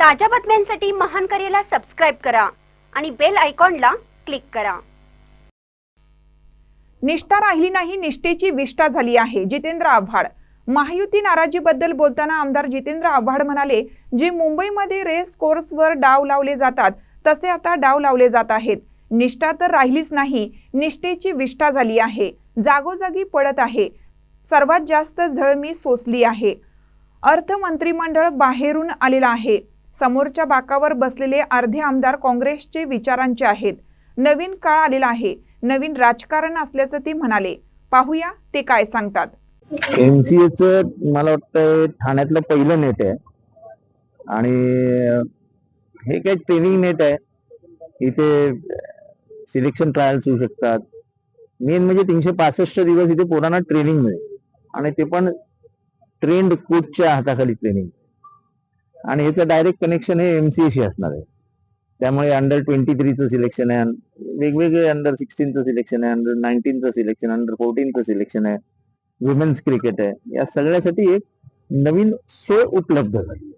ताज्या बातम्यांसाठी महान करेला सबस्क्राईब करा आणि बेल आयकॉनला क्लिक करा. निष्ठा राहिली नाही निष्ठेची विष्ठा झाली आहे जितेंद्र आव्हाड. महायुती नाराजीबद्दल बोलताना आमदार जितेंद्र आव्हाड म्हणाले जे मुंबईमध्ये रेस कोर्सवर डाव लावले जातात तसे आता डाव लावले जात आहेत. निष्ठा तर राहिलीच नाही निष्ठेची विष्ठा झाली आहे. जागोजागी पडत आहे. सर्वात जास्त झळ मी सोसली आहे. अर्थमंत्रिमंडळ बाहेरून आलेलं आहे. समोरच्या बाकावर बसलेले अर्धे आमदार काँग्रेसचे विचारांचे आहेत. नवीन काळ आलेला आहे. नवीन राजकारण असल्याचं ते म्हणाले. पाहूया ते काय सांगतात. एमसीएच मला वाटतं ठाण्यातलं पहिलं नेट आहे. आणि हे काही ट्रेनिंग नेट आहे. इथे सिलेक्शन ट्रायल्स होऊ शकतात. मेन म्हणजे तीनशे पासष्ट दिवस इथे पोरांना ट्रेनिंग मिळेल. आणि ते पण ट्रेंड कोचच्या हाताखाली ट्रेनिंग आणि ह्याचं डायरेक्ट कनेक्शन हे एमसीएशी असणार आहे. त्यामुळे अंडर ट्वेंटी थ्रीचं सिलेक्शन आहे वेगवेगळे अंडर सिक्स्टीनचं सिलेक्शन आहे अंडर नाईन्टीनचं सिलेक्शन अंडर फोर्टीनचं सिलेक्शन आहे. वुमेन्स क्रिकेट आहे. या सगळ्यासाठी एक नवीन सोय उपलब्ध झाली.